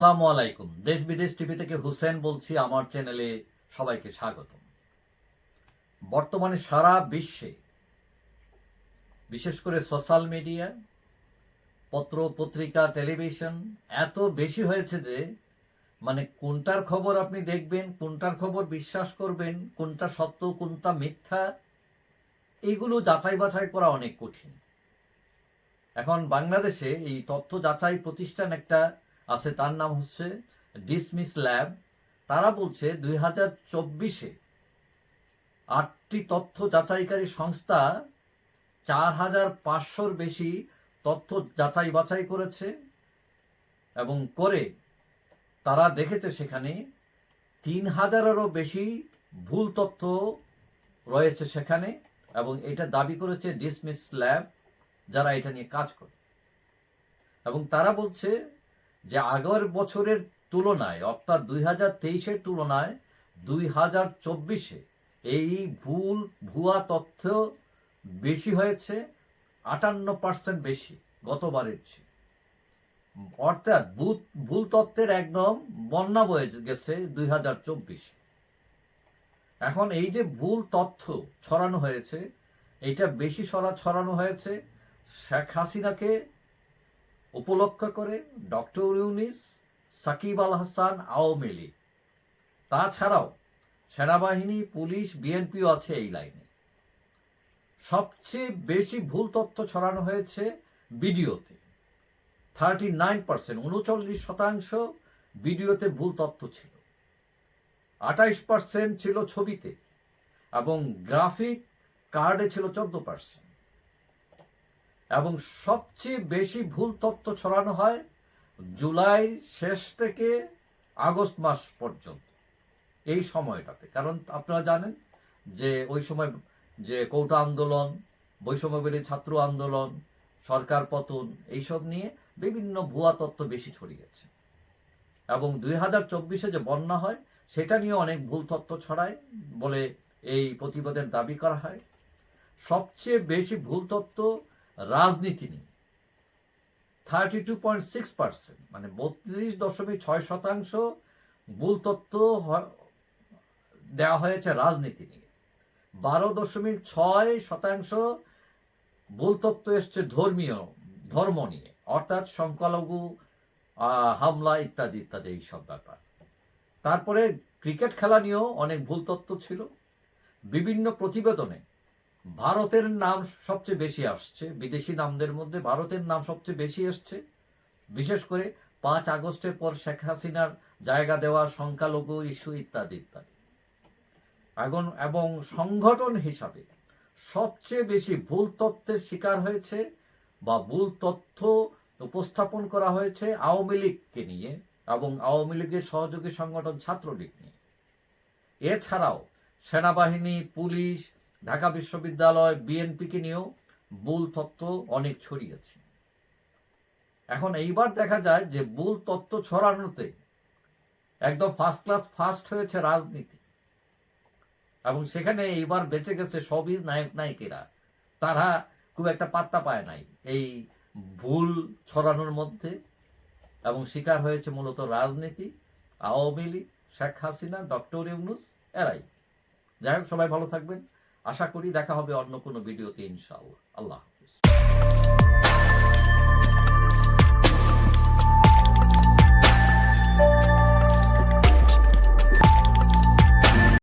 আসসালামু আলাইকুম। দেশ বিদেশ টিভি থেকে হুসেন বলছি, আমার চ্যানেলে সবাইকে স্বাগত বর্তমানে সারা বিশ্বে, বিশেষ করে সোশ্যাল মিডিয়া পত্র পত্রিকা টেলিভিশন, এত বেশি হয়েছে যে মানে কোনটার খবর আপনি দেখবেন, কোনটার খবর বিশ্বাস করবেন, কোনটা সত্য, কোনটা মিথ্যা এইগুলো যাচাই বাছাই করা অনেক কঠিন। এখন বাংলাদেশে এই তথ্য যাচাই প্রতিষ্ঠান একটা আছে তার নাম হচ্ছে ডিসমিস ল্যাব। তারা বলছে দুই হাজার চব্বিশে আটটি তথ্য যাচাইকারী সংস্থা চার হাজার পাঁচশোর বেশি তথ্য যাচাই বাছাই করেছে এবং করে তারা দেখেছে সেখানে তিন হাজারেরও বেশি ভুল তথ্য রয়েছে সেখানে এবং এটা দাবি করেছে ডিসমিস ল্যাব যারা এটা নিয়ে কাজ করে। এবং তারা বলছে যে আগের বছরের তুলনায়, অর্থাৎ দুই হাজার তেইশের তুলনায় দুই হাজার চব্বিশে এই ভুল, ভুয়া তথ্য বেশি হয়েছে, আটান্ন পার্সেন্ট বেশি গতবারের চেয়ে। অর্থাৎ ভূল তথ্যের একদম বন্যা বয়ে গেছে দুই হাজার চব্বিশে। এখন এই যে ভুল তথ্য ছড়ানো হয়েছে, এটা বেশি সরা ছড়ানো হয়েছে শেখ হাসিনাকে উপলক্ষ করে ডক্টর ইউনিস, সাকিব আল হাসান, আওয়ামী লীগ। তাছাড়াও সেনাবাহিনী, পুলিশ, বিএনপিও আছে এই লাইনে। সবচেয়ে বেশি ভুল তথ্য ছড়ানো হয়েছে ভিডিওতে। থার্টি নাইন পার্সেন্ট, উনচল্লিশ শতাংশ ভিডিওতে ভুল তথ্য ছিল। আঠাইশ পার্সেন্ট ছিল ছবিতে এবং গ্রাফিক কার্ডে ছিল চোদ্দ পার্সেন্ট। এবং সবচেয়ে বেশি ভুল তথ্য ছড়ানো হয় জুলাই শেষ থেকে আগস্ট মাস পর্যন্ত, এই সময়টাতে। কারণ আপনারা জানেন যে ওই সময় যে কৌটা আন্দোলন, বৈষম্যবিরোধী ছাত্র আন্দোলন, সরকার পতন, এইসব নিয়ে বিভিন্ন ভুয়া তত্ত্ব বেশি ছড়িয়েছে। এবং দুই হাজার চব্বিশে যে বন্যা হয়, সেটা নিয়ে অনেক ভুল তথ্য ছড়ায় বলে এই প্রতিবেদন দাবি করা হয়। সবচেয়ে বেশি ভুল তথ্য রাজনীতি নিয়ে। Thirty two point six percent মানে বত্রিশ দশমিক ছয় শতাংশ ভুল তত্ত্ব দেওয়া হয়েছে রাজনীতি নিয়ে। বারো দশমিক ছয় শতাংশ ভুল তত্ত্ব এসছে ধর্মীয়, ধর্ম নিয়ে, অর্থাৎ সংখ্যালঘু হামলা ইত্যাদি ইত্যাদি, এইসব ব্যাপার। তারপরে ক্রিকেট খেলা নিয়েও অনেক ভুল তত্ত্ব ছিল। বিভিন্ন প্রতিবেদনে ভারতের নাম সবচেয়ে বেশি আসছে, বিদেশি নামদের মধ্যে ভারতের নাম সবচেয়ে বেশি এসছে বিশেষ করে পাঁচ আগস্টের পর শেখ হাসিনার জায়গা দেওয়া সংখ্যালঘু ইস্যু ইত্যাদি ইত্যাদি। এখন এবং সংগঠন হিসাবে সবচেয়ে বেশি ভুল তথ্যের শিকার হয়েছে বা ভুল তথ্য উপস্থাপন করা হয়েছে আওয়ামী লীগকে নিয়ে এবং আওয়ামী লীগের সহযোগী সংগঠন ছাত্রলীগ নিয়ে। এছাড়াও সেনাবাহিনী, পুলিশ ঢাকা বিশ্ববিদ্যালয় বিএনপিকে নিয়েও ভুল তত্ত্ব অনেক ছড়িয়েছে। এখন এইবার দেখা যায় যে ভুল তত্ত্ব ছড়ানোতে একদম ফার্স্ট ক্লাস ফার্স্ট হয়েছে রাজনীতি। এবং সেখানে এইবার বেঁচে গেছে সবই নায়ক, নায়িকেরা। তারা খুব একটা পাত্তা পায় নাই এই ভুল ছড়ানোর মধ্যে। এবং শিকার হয়েছে মূলত রাজনীতি, আওয়ামী লীগ, শেখ হাসিনা, ডক্টর ইউনুস, এরাই। যাই হোক, সবাই ভালো থাকবেন। আশা করি দেখা হবে অন্য কোনো ভিডিওতে ইনশাআল্লাহ। আল্লাহ হাফিজ।